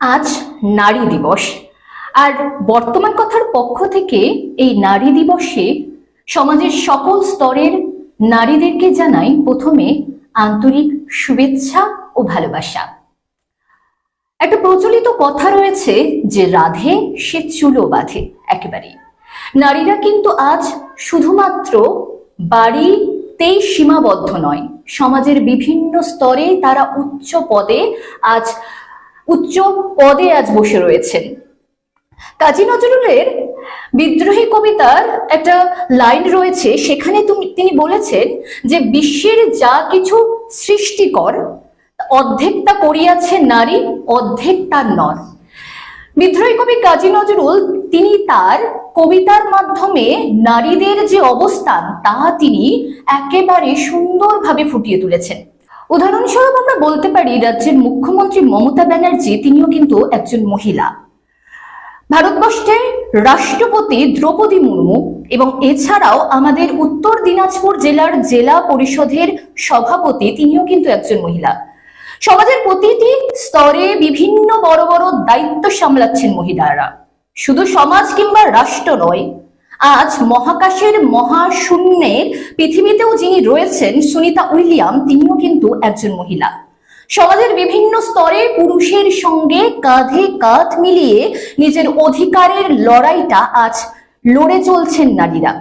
আজ নারী দিবস। আর বর্তমান কথার পক্ষ থেকে এই নারী দিবসে সমাজের সকল স্তরের নারীদেরকে জানাই প্রথমে আন্তরিক শুভেচ্ছা ও ভালোবাসা। একটা প্রচলিত কথা রয়েছে যে রাধে সে চুলো বাঁধে একেবারেই। নারীরা কিন্তু আজ শুধুমাত্র বাড়িতেই সীমাবদ্ধ নয়, সমাজের বিভিন্ন স্তরে তারা উচ্চ পদে আজ উচ্চ পদে আজ বসে রয়েছেন। কাজী নজরুলের বিদ্রোহী কবিতার একটা লাইন রয়েছে, সেখানে তিনি বলেছেন যে, বিশ্বের যা কিছু সৃষ্টিকর অর্ধেকটা করিয়াছে নারী, অর্ধেক তার নর। বিদ্রোহী কবি কাজী নজরুল, তিনি তার কবিতার মাধ্যমে নারীদের যে অবস্থান, তা তিনি একেবারে সুন্দরভাবে ফুটিয়ে তুলেছেন। উদাহরণস্বরূপ আমরা বলতে পারি, রাজ্যের মুখ্যমন্ত্রী মমতা ব্যানার্জি তিনিও কিন্তু একজন মহিলা। ভারতবর্ষের রাষ্ট্রপতি দ্রৌপদী মুর্মু এবং এছাড়াও আমাদের উত্তর দিনাজপুর জেলার জেলা পরিষদের সভাপতি তিনিও কিন্তু একজন মহিলা। সমাজের প্রতিটি স্তরে বিভিন্ন বড় বড় দায়িত্ব সামলাচ্ছেন মহিলারা। শুধু সমাজ কিংবা রাষ্ট্র নয় আজ মহাকাশের মহাশূন্যের পৃথিবীতেও যিনি রয়েছেন, সুনিতা উইলিয়াম, তিনিও কিন্তু একজন মহিলা। সমাজের বিভিন্ন স্তরে পুরুষের সঙ্গে কাঁধে কাঁধ মিলিয়ে নিজের অধিকারের লড়াইটা আজ লড়ে চলছেন নারীরা।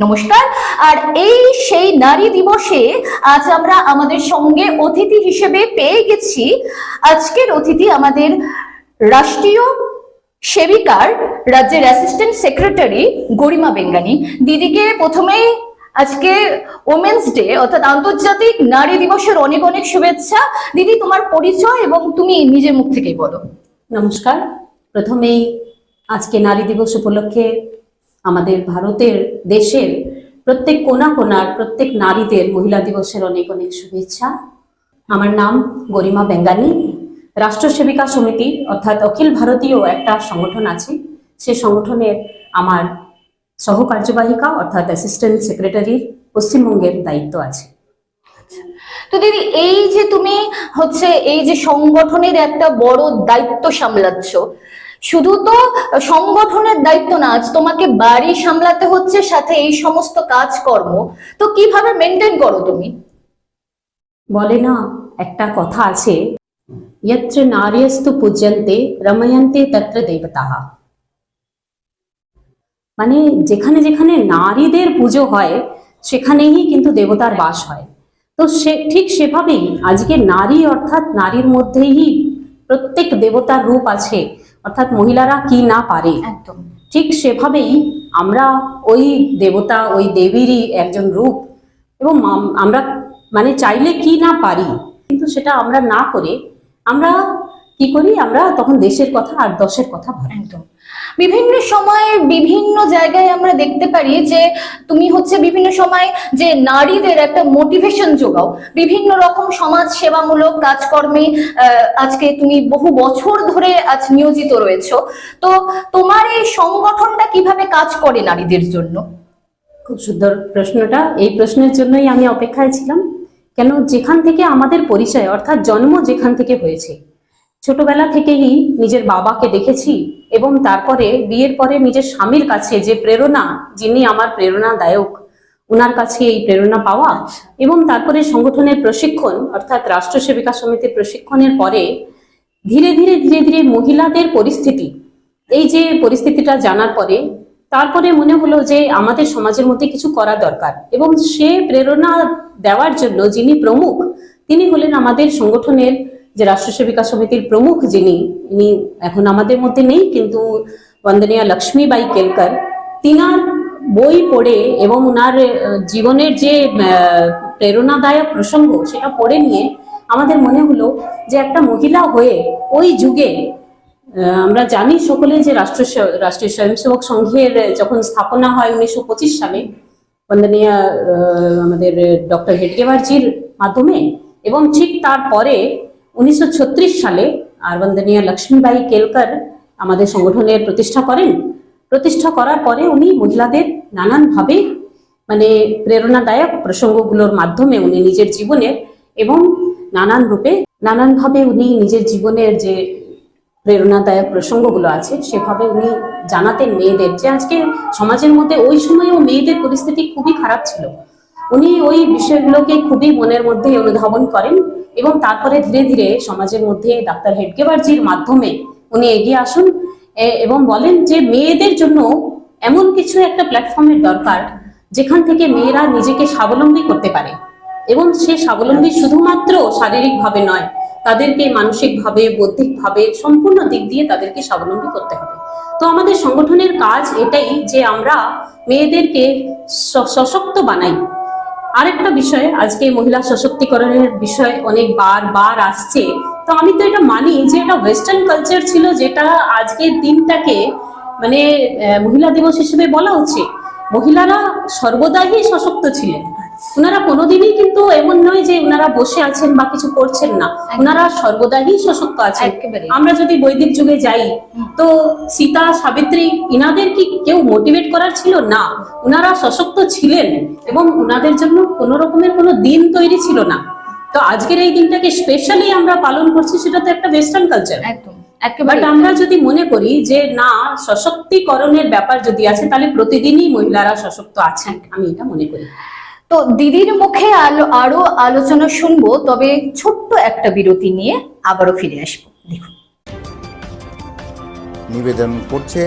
নমস্কার। আর এই সেই নারী দিবসে আজ আমরা আমাদের সঙ্গে অতিথি হিসেবে পেয়ে গেছি। আজকের অতিথি আমাদের রাষ্ট্রীয় সেবিকার রাজ্যের অ্যাসিস্ট্যান্ট সেক্রেটারি গরিমা বেঙ্গানি। দিদিকে প্রথমেই আজকে ওমেন্স ডে অর্থাৎ আন্তর্জাতিক নারী দিবসের অনেক অনেক শুভেচ্ছা। দিদি, তোমার পরিচয় এবং তুমি নিজের মুখ থেকেই বলো। নমস্কার। প্রথমেই আজকে নারী দিবস উপলক্ষে আমাদের ভারতের, দেশের প্রত্যেক কোনা কোনার, প্রত্যেক নারীদের মহিলা দিবসের অনেক অনেক শুভেচ্ছা। আমার নাম গরিমা বেঙ্গানি। রাষ্ট্র সেবিকা সমিতি অর্থাৎ অখিল ভারতীয় একটা সংগঠন আছে। সে সংগঠনের আমার সহকার্যবাহিকা অর্থাৎ অ্যাসিস্ট্যান্ট সেক্রেটারির পশ্চিমবঙ্গের দায়িত্ব আছে। তো দিদি এই যে তুমি হচ্ছে এই যে সংগঠনের একটা বড় দায়িত্ব সামলাচ্ছ শুধু তো সংগঠনের দায়িত্ব না আজ তোমাকে বাড়ি সামলাতে হচ্ছে সাথে এই সমস্ত কাজকর্ম তো কীভাবে মেনটেন করো তুমি? বলে না একটা কথা আছে यत्र নারীস্তু পূজ্যন্তে রময়ন্তে তত্র দেবতাহ মানে যেখানে যেখানে নারীদের পুজো হয় সেখানেই কিন্তু দেবতার বাস হয় তো সে ঠিক সেভাবেই আজকে নারী অর্থাৎ নারীর মধ্যেই প্রত্যেক দেবতার রূপ আছে অর্থাৎ মহিলারা কি না পারে একদম ঠিক সেভাবেই আমরা ওই দেবতা ওই দেবীরই একজন রূপ এবং আম- আমরা মানে চাইলে কি না পারি কিন্তু সেটা আমরা না করে আমরা কি করি? আমরা তখন দেশের কথা আর দশের কথা একদম। বিভিন্ন সময়ে বিভিন্ন জায়গায় আমরা দেখতে পারি যে তুমি হচ্ছে বিভিন্ন সময় যে নারীদের একটা মোটিভেশন যোগাও। বিভিন্ন রকম সমাজ সেবামূলক কাজকর্মে আজকে তুমি বহু বছর ধরে আজ নিয়োজিত রয়েছো। তো তোমার এই সংগঠনটা কীভাবে কাজ করে নারীদের জন্য? খুব সুন্দর প্রশ্নটা। এই প্রশ্নের জন্যই আমি অপেক্ষায় ছিলাম। কেন যেখান থেকে আমাদের পরিচয়, অর্থাৎ জন্ম যেখান থেকে হয়েছে। ছোটবেলা থেকেই নিজের বাবাকে দেখেছি এবং তারপরে বিয়ের পরে নিজের স্বামীর কাছে যে প্রেরণা, যিনি আমার প্রেরণাদায়ক ওনার কাছে এই প্রেরণা পাওয়া এবং তারপরে সংগঠনের প্রশিক্ষণ, অর্থাৎ রাষ্ট্র সেবিকা সমিতির প্রশিক্ষণের পরে ধীরে ধীরে ধীরে ধীরে মহিলাদের পরিস্থিতি, এই যে পরিস্থিতিটা জানার পরে তারপরে মনে হলো যে আমাদের সমাজের মধ্যে কিছু করা দরকার। এবং সে প্রেরণা দেওয়ার জন্য যিনি প্রমুখ, তিনি হলেন আমাদের সংগঠনের যে রাষ্ট্র সেবিকা সমিতির প্রমুখ যিনি, ইনি এখন আমাদের মধ্যে নেই, কিন্তু বন্দনীয় লক্ষ্মীবাই কেলকর। তিনার বই পড়ে এবং ওনার জীবনের যে প্রেরণাদায়ক প্রসঙ্গ, সেটা পড়ে নিয়ে আমাদের মনে হলো যে একটা মহিলা হয়ে ওই যুগে আমরা জানি সকলে যে রাষ্ট্র রাষ্ট্রীয় স্বয়ংসেবক সংঘের যখন স্থাপনা হয় উনিশশো পঁচিশ সালে বন্দনীয় আমাদের ডক্টর হেডগেবারজির মাধ্যমে, এবং ঠিক তারপরে উনিশশো ছত্রিশ সালে আর বন্দনীয় লক্ষ্মীবাই কেলকার আমাদের সংগঠনের প্রতিষ্ঠা করেন। প্রতিষ্ঠা করার পরে উনি মহিলাদের নানানভাবে মানে প্রেরণাদায়ক প্রসঙ্গগুলোর মাধ্যমে উনি নিজের জীবনের এবং নানান রূপে, নানানভাবে উনি নিজের জীবনের যে প্রেরণাদায়ক প্রসঙ্গগুলো আছে। সেভাবে উনি জানাতেন মেয়েদের যে আজকে সমাজের মধ্যে ওই সময়েও মেয়েদের পরিস্থিতি খুবই খারাপ ছিল। উনি ওই বিষয়গুলোকে খুবই মনের মধ্যে অনুধাবন করেন এবং তারপরে ধীরে ধীরে সমাজের মধ্যে ডাক্তার হেডগেবারজির মাধ্যমে উনি এগিয়ে আসুন এবং বলেন যে মেয়েদের জন্য এমন কিছু একটা প্ল্যাটফর্মের দরকার যেখান থেকে মেয়েরা নিজেকে স্বাবলম্বী করতে পারে। এবং সে স্বাবলম্বী শুধুমাত্র শারীরিকভাবে নয় তাদেরকে মানসিকভাবে, বৌদ্ধিকভাবে সম্পূর্ণ দিক দিয়ে তাদেরকে স্বাবলম্বী করতে হবে। তো আমাদের সংগঠনের কাজ এটাই যে আমরা মেয়েদেরকে সশক্ত বানাই। আরেকটা বিষয়, আজকে মহিলা সশক্তিকরণের বিষয় অনেক বার বার আসছে। তো আমি তো এটা মানি যে এটা ওয়েস্টার্ন কালচার ছিল যেটা আজকের দিনটাকে মানে মহিলা দিবস হিসেবে বলা উচিত। মহিলারা সর্বদাই সশক্ত ছিলেন। ওনারা কোনোদিনই কিন্তু এমন নয় যে ওনারা বসে আছেন বা কিছু করছেন না। ওনারা সর্বদাই সশক্ত আছেন। আমরা যদি বৈদিক যুগে যাই তো সীতা সাবিত্রী ইনাদের কি কেউ মোটিভেট করার ছিল? না। ওনারা সশক্ত ছিলেন এবং ওনাদের জন্য কোনো রকমের কোনো দিন তৈরি ছিল না। তো আজকের এই দিনটাকে স্পেশালি আমরা পালন করছি সেটা তো একটা ওয়েস্টার্ন কালচার একদম। বাট আমরা যদি মনে করি যে না সশক্তিকরণের ব্যাপার যদি আছে তাহলে প্রতিদিনই মহিলারা সশক্ত আছেন। আমি এটা মনে করি। তো দিদির মুখে আলো, আরও আলোচনা শুনব, তবে ছোট্ট একটা বিরতি নিয়ে আবারও ফিরে আসব। দেখুন। নিবেদন করছে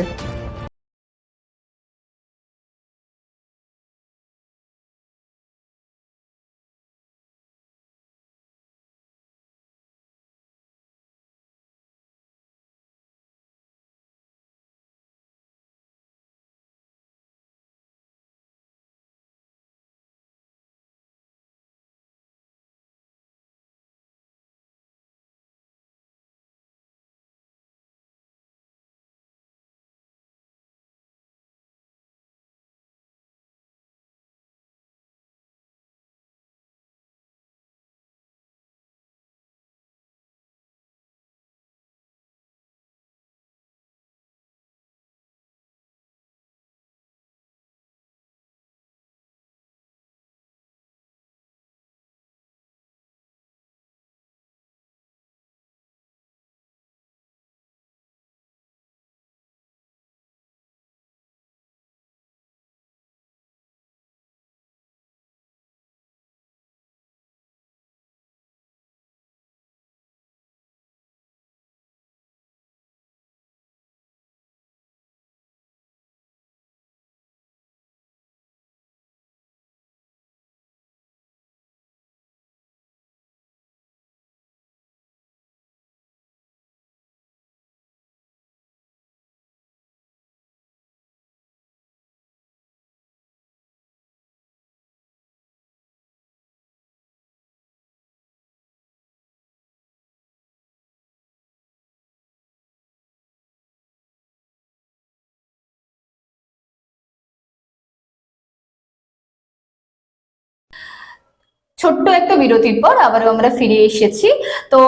ছোট্ট একটা বিরতির পর আবারও আমরা ফিরে এসেছি। তো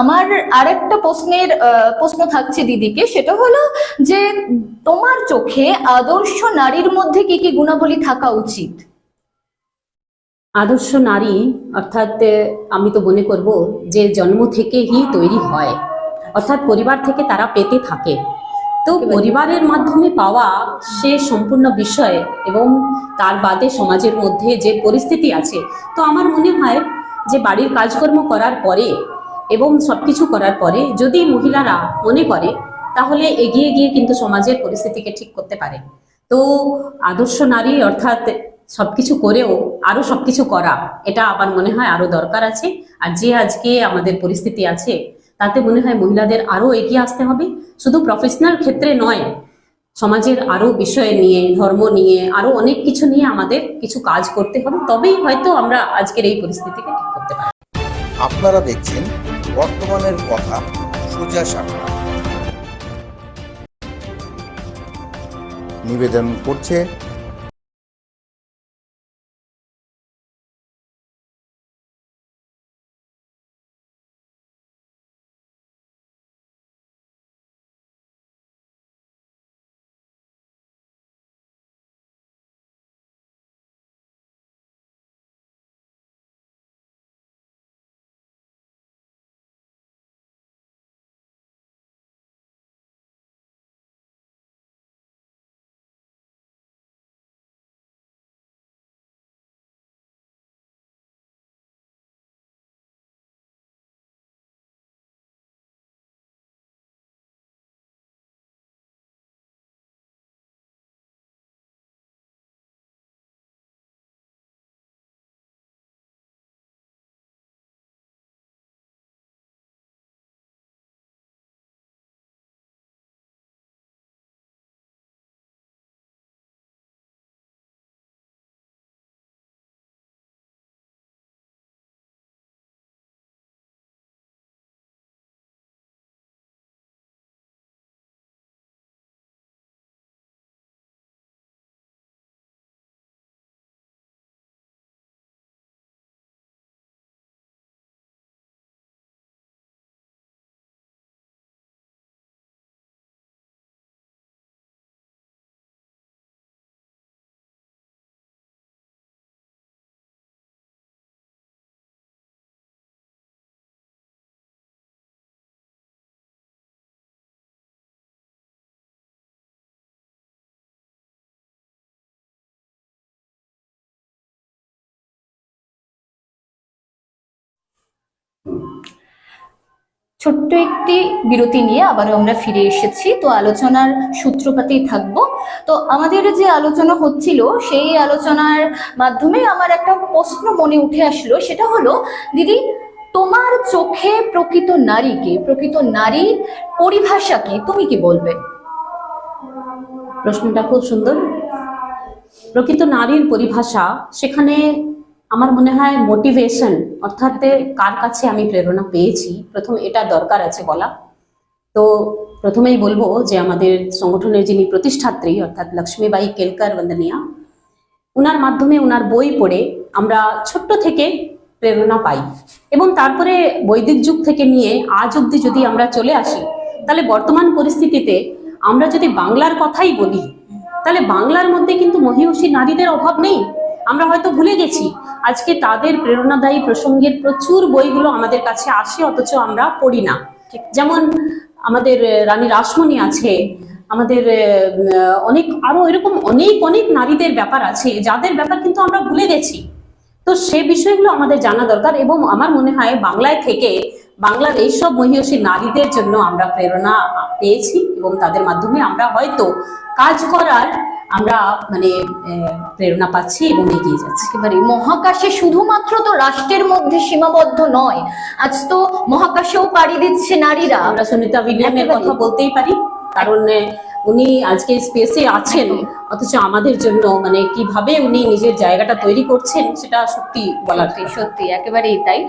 আমার আরেকটা প্রশ্নের প্রশ্ন থাকছে দিদিকে, সেটা হলো যে তোমার চোখে আদর্শ নারীর মধ্যে কি কি গুণাবলী থাকা উচিত? আদর্শ নারী, অর্থাৎ আমি তো মনে করব যে জন্ম থেকেই তৈরি হয়। অর্থাৎ পরিবার থেকে তারা পেতে থাকে। তো পরিবারের মাধ্যমে পাওয়া সে সম্পূর্ণ বিষয় এবং তার বাদে সমাজের মধ্যে যে পরিস্থিতি আছে তো আমার মনে হয় যে বাড়ির কাজকর্ম করার পরে এবং সবকিছু করার পরে যদি মহিলারা মনে করে তাহলে এগিয়ে গিয়ে কিন্তু সমাজের পরিস্থিতিকে ঠিক করতে পারে। তো আদর্শ নারী অর্থাৎ সবকিছু করেও আরও সবকিছু করা এটা আমার মনে হয় আরও দরকার আছে। আর যে আজকে আমাদের পরিস্থিতি আছে তাতে মনে হয় মহিলাদের আরও এগিয়ে আসতে হবে। শুধু প্রফেশনাল ক্ষেত্রে নয়, সমাজের আরও বিষয় নিয়ে, ধর্ম নিয়ে আরও অনেক কিছু নিয়ে আমাদের কিছু কাজ করতে হবে। তবেই হয়তো আমরা আজকের এই পরিস্থিতিকে ঠিক করতে পারব। আপনারা দেখছেন বর্তমানের কথা সোজা সাপটা নিবেদন করছে ছোট্ট একটি বিরতি নিয়ে আবারও আমরা ফিরে এসেছি। তো আলোচনার সূত্রপাতেই থাকব। তো আমাদের যে আলোচনা হচ্ছিল, সেই আলোচনার মাধ্যমে আমার একটা প্রশ্ন মনে উঠে আসলো। সেটা হলো, দিদি, তোমার চোখে প্রকৃত নারীকে প্রকৃত নারী পরিভাষা কি? তুমি কি বলবে? প্রশ্নটা খুব সুন্দর। প্রকৃত নারীর পরিভাষা, সেখানে আমার মনে হয় মোটিভেশন অর্থাৎ কার কাছে আমি প্রেরণা পেয়েছি, প্রথম এটা দরকার আছে বলা। তো প্রথমেই বলব যে আমাদের সংগঠনের যিনি প্রতিষ্ঠাত্রী, অর্থাৎ লক্ষ্মীবাই কেলকার বন্দনিয়া, উনার মাধ্যমে উনার বই পড়ে আমরা ছোট্ট থেকে প্রেরণা পাই। এবং তারপরে বৈদিক যুগ থেকে নিয়ে আজ অব্দি যদি আমরা চলে আসি, তাহলে বর্তমান পরিস্থিতিতে আমরা যদি বাংলার কথাই বলি, তাহলে বাংলার মধ্যে কিন্তু মহিষী নারীদের অভাব নেই। আমরা হয়তো ভুলে গেছি আজকে তাদের প্রেরণাদায়ী প্রসঙ্গের প্রচুর বইগুলো আমাদের কাছে আসে, অথচ আমরা পড়ি না। যেমন আমাদের রানী রাসমণি আছে, আমাদের অনেক, আরও এরকম অনেক অনেক নারীদের ব্যাপার আছে, যাদের ব্যাপার কিন্তু আমরা ভুলে গেছি। তো সে বিষয়গুলো আমাদের জানা দরকার এবং আমার মনে হয় বাংলায় থেকে বাংলার এইসব মহিষী নারীদের জন্য আমরা প্রেরণা পেয়েছি এবং তাদের মাধ্যমে আমরা হয়তো কাজ করার আমরা মানে প্রেরণা পাচ্ছি এবং এগিয়ে যাচ্ছি। একেবারে। মহাকাশে শুধুমাত্র তো রাষ্ট্রের মধ্যে সীমাবদ্ধ নয় আজ তো মহাকাশেও পাড়ি দিচ্ছে নারীরা। আমরা সুনিতা উইলিয়ামের কথা বলতেই পারি কারণ উনি আজকে স্পেসে আছেন অথচ আমাদের জন্য মানে কীভাবে উনি নিজের জায়গাটা তৈরি করছেন সেটা সত্যি বলার সত্যি সত্যি একেবারেই তাই।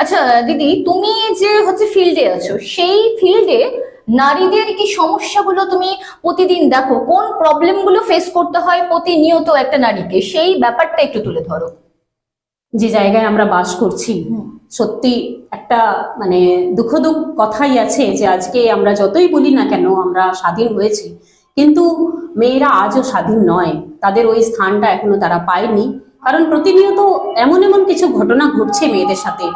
আচ্ছা দিদি তুমি যে হচ্ছে ফিল্ডে আছো সেই ফিল্ডে নারীদের কি সমস্যাগুলো তুমি প্রতিদিন দেখো? কোন প্রবলেমগুলো ফেস করতে হয় প্রতিনিয়ত একটা নারীকে? সেই ব্যাপারটা একটু তুলে ধরো। যে জায়গায় আমরা বাস করছি সত্যি একটা মানে দুঃখ দুঃখ কথাই আছে যে আজকে আমরা যতই বলি না কেন আমরা স্বাধীন হয়েছি। কিন্তু মেয়েরা আজও স্বাধীন নয়। তাদের ওই স্থানটা এখনও তারা পায়নি। কারণ প্রতিনিয়ত এমন এমন কিছু ঘটনা ঘটছে মেয়েদের সাথে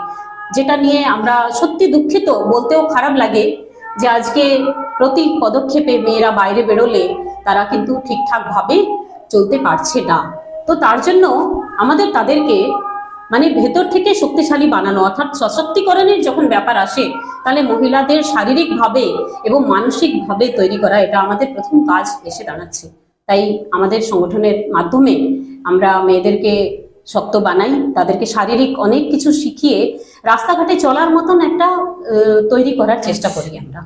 যেটা নিয়ে আমরা সত্যি দুঃখিত বলতেও খারাপ লাগে। যে আজকে প্রতি পদক্ষেপে মেয়েরা বাইরে বেরোলে তারা কিন্তু ঠিকঠাক ভাবে চলতে পারছে না। তো তার জন্য আমাদের তাদেরকে মানে ভেতর থেকে শক্তিশালী বানানো অর্থাৎ সশক্তিকরণের যখন ব্যাপার আসে, তাহলে মহিলাদের শারীরিকভাবে এবং মানসিকভাবে তৈরি করা এটা আমাদের প্রথম কাজ এসে দাঁড়াচ্ছে। তাই আমাদের সংগঠনের মাধ্যমে আমরা মেয়েদেরকে শক্ত বানাই, তাদেরকে শারীরিক অনেক কিছু শিখিয়ে রাস্তাঘাটে চলার মতন একটা তৈরি করার চেষ্টা করি আমরা।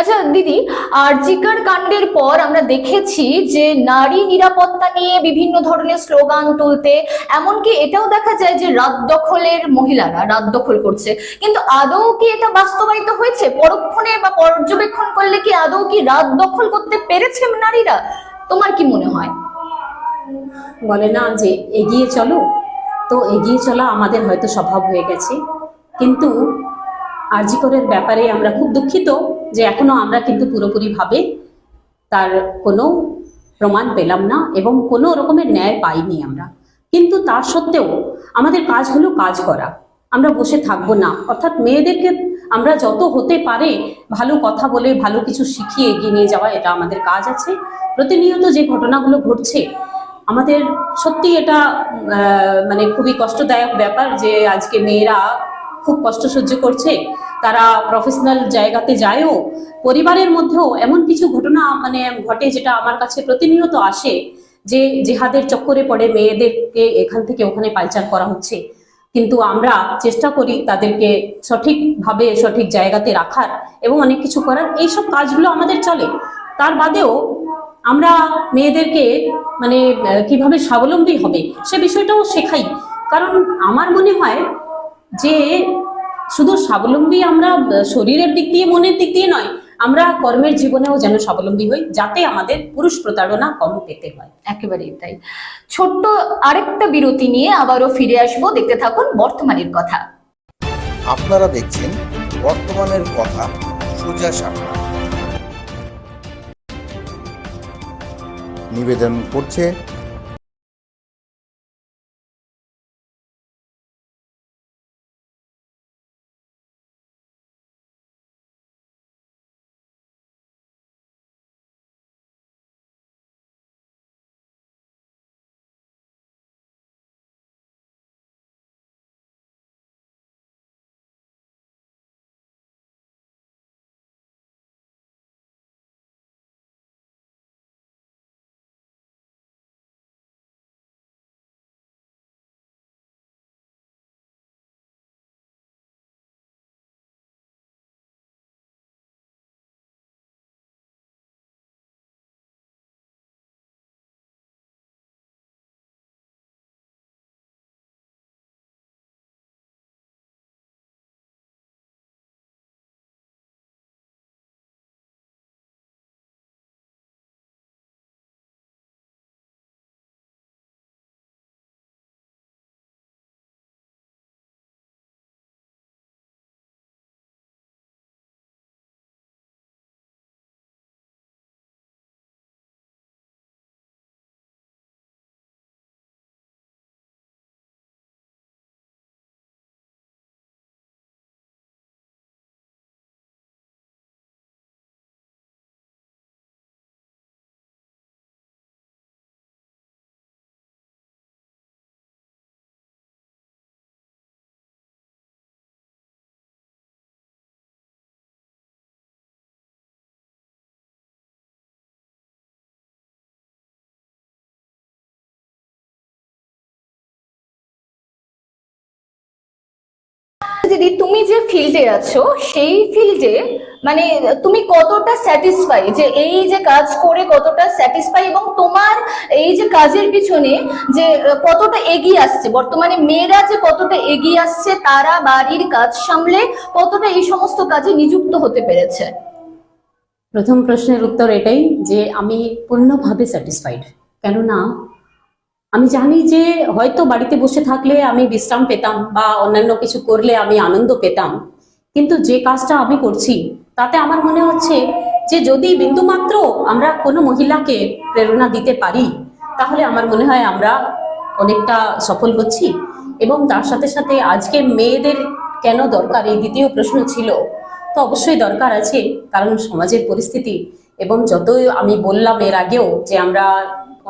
আচ্ছা দিদি আরজিকার কাণ্ডের পর আমরা দেখেছি যে নারী নিরাপত্তা নিয়ে বিভিন্ন ধরনের স্লোগান তুলতে, এমনকি এটাও দেখা যায় যে রাত দখলের মহিলারা, রাত দখল করছে। কিন্তু আদৌ কি এটা বাস্তবায়িত হয়েছে? পরক্ষণে বা পর্যবেক্ষণ করলে কি আদৌ কি রাত দখল করতে পেরেছে নারীরা? তোমার কি মনে হয়? বলে না যে এগিয়ে চলো। তো এগিয়ে চলা আমাদের হয়তো স্বভাব হয়ে গেছে। কিন্তু আরজিকরের ব্যাপারে আমরা খুব দুঃখিত যে এখনও আমরা কিন্তু পুরোপুরিভাবে তার কোনো প্রমাণ পেলাম না এবং কোনো রকমের ন্যায় পাইনি আমরা। কিন্তু তার সত্ত্বেও আমাদের কাজ হলো কাজ করা। আমরা বসে থাকব না। অর্থাৎ মেয়েদেরকে আমরা যত হতে পারে ভালো কথা বলে, ভালো কিছু শিখিয়ে এগিয়ে নিয়ে যাওয়া, এটা আমাদের কাজ আছে। প্রতিনিয়ত যে ঘটনাগুলো ঘটছে আমাদের সত্যি এটা মানে খুবই কষ্টদায়ক ব্যাপার যে আজকে মেয়েরা খুব কষ্ট সহ্য করছে। তারা প্রফেশনাল জায়গাতে যায়ও, পরিবারের মধ্যেও এমন কিছু ঘটনা মানে ঘটে যেটা আমার কাছে প্রতিনিয়ত আসে যে জেহাদের চক্করে পড়ে মেয়েদেরকে এখান থেকে ওখানে পালচার করা হচ্ছে। কিন্তু আমরা চেষ্টা করি তাদেরকে সঠিকভাবে, সঠিক জায়গাতে রাখার এবং অনেক কিছু করার। এইসব কাজগুলো আমাদের চলে। তার বাদেও আমরা মেয়েদেরকে মানে কীভাবে স্বাবলম্বী হবে সে বিষয়টাও শেখাই। কারণ আমার মনে হয় যে শুধু স্বাবলম্বী আমরা শরীরের দিক দিয়ে মনের দিক দিয়ে নয় আমরা কর্মের জীবনেও যেন স্বাবলম্বী হই যাতে আমাদের পুরুষ প্রতারণা কম পেতে হয়। একেবারেই তাই। ছোট্ট আরেকটা বিরতি নিয়ে আবারও ফিরে আসব। দেখতে থাকুন বর্তমানের কথা। আপনারা দেখছেন বর্তমানের কথা সোজা সাপটা নিবেদন করছে। দিদি তুমি যে ফিল্ডে আছো, সেই ফিল্ডে মানে তুমি কতটা স্যাটিসফাই যে এই যে কাজ করে কতটা স্যাটিসফাই এবং তোমার এই যে কাজের পিছনে যে কতটা এগিয়ে আসছে? বর্তমানে মেয়েরা যে কতটা এগিয়ে আসছে, তারা বাড়ির কাজ সামলে কতটা এই সমস্ত কাজে নিযুক্ত হতে পেরেছে? প্রথম প্রশ্নের উত্তর এটাই যে আমি পূর্ণভাবে স্যাটিসফাইড কেননা আমি জানি যে হয়তো বাড়িতে বসে থাকলে আমি বিশ্রাম পেতাম বা অন্যান্য কিছু করলে আমি আনন্দ পেতাম। কিন্তু যে কাজটা আমি করছি, তাতে আমার মনে হচ্ছে যে যদি বিন্দুমাত্র আমরা কোনো মহিলাকে প্রেরণা দিতে পারি, তাহলে আমার মনে হয় আমরা অনেকটা সফল হচ্ছি। এবং তার সাথে সাথে আজকে মেয়েদের কেন দরকার? এই দ্বিতীয় প্রশ্ন ছিল। তো অবশ্যই দরকার আছে, কারণ সমাজের পরিস্থিতি। এবং যতই আমি বললাম এর আগেও যে আমরা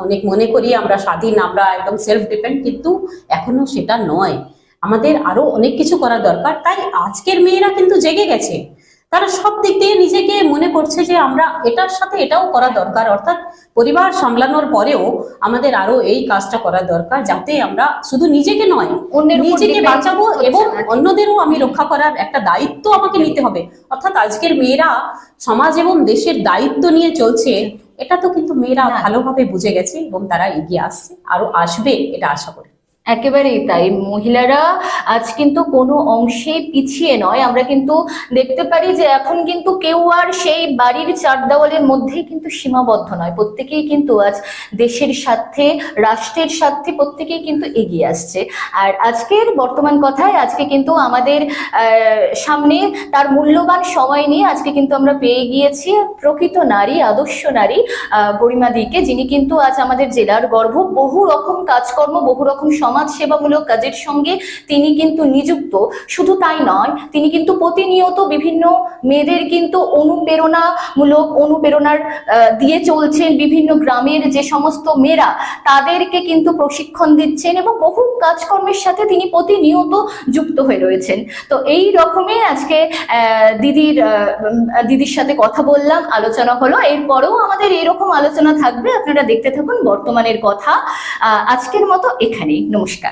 অনেক মনে করি আমরা স্বাধীন আমরা একদম সেলফ ডিপেন্ড কিন্তু এখনও সেটা নয়। আমাদের আরও অনেক কিছু করা দরকার তাই আজকের মেয়েরা কিন্তু জেগে গেছে। তারা সব দিক দিয়ে নিজেকে মনে করছে যে আমরা এটার সাথে এটাও করা দরকার অর্থাৎ পরিবার সামলানোর পরেও আমাদের আরও এই কাজটা করা দরকার যাতে আমরা শুধু নিজেকে নয় নিজেকে বাঁচাবো এবং অন্যদেরও আমি রক্ষা করার একটা দায়িত্ব আমাকে নিতে হবে। অর্থাৎ আজকের মেয়েরা সমাজ এবং দেশের দায়িত্ব নিয়ে চলছে এটা তো কিন্তু মেয়েরা ভালোভাবে বুঝে গেছে এবং তারা এগিয়ে আসছে আরও আসবে এটা আশা করি। একেবারেই তাই। মহিলারা আজ কিন্তু কোনো অংশে পিছিয়ে নয়। আমরা কিন্তু দেখতে পারি যে এখন কিন্তু কেউ আর সেই বাড়ির চার দেওয়ালের মধ্যে কিন্তু সীমাবদ্ধ নয়। প্রত্যেকেই কিন্তু আজ দেশের স্বার্থে রাষ্ট্রের স্বার্থে প্রত্যেকেই কিন্তু এগিয়ে আসছে। আর আজকের বর্তমান কথায় আজকে কিন্তু আমাদের সামনে তার মূল্যবান সময় নিয়ে আজকে কিন্তু আমরা পেয়ে গিয়েছি প্রকৃত নারী আদর্শ নারী আহ, গরিমা দিকে যিনি কিন্তু আজ আমাদের জেলার গর্ব বহু রকম কাজকর্ম বহু রকম সমাজ সেবামূলক কাজের সঙ্গে তিনি কিন্তু নিযুক্ত। শুধু তাই নয়, তিনি কিন্তু প্রতিনিয়ত বিভিন্ন মেয়েদের কিন্তু অনুপ্রেরণামূলক অনুপ্রেরণার দিয়ে চলছেন বিভিন্ন গ্রামের যে সমস্ত মেয়েরা, তাদেরকে কিন্তু প্রশিক্ষণ দিচ্ছেন এবং বহু কাজকর্মের সাথে তিনি প্রতিনিয়ত যুক্ত হয়ে রয়েছেন। তো এই রকমই আজকে দিদির দিদির সাথে কথা বললাম, আলোচনা হলো। এরপরেও আমাদের এরকম আলোচনা থাকবে। আপনারা দেখতে থাকুন বর্তমানের কথা। আজকের মতো এখানেই। নমস্কার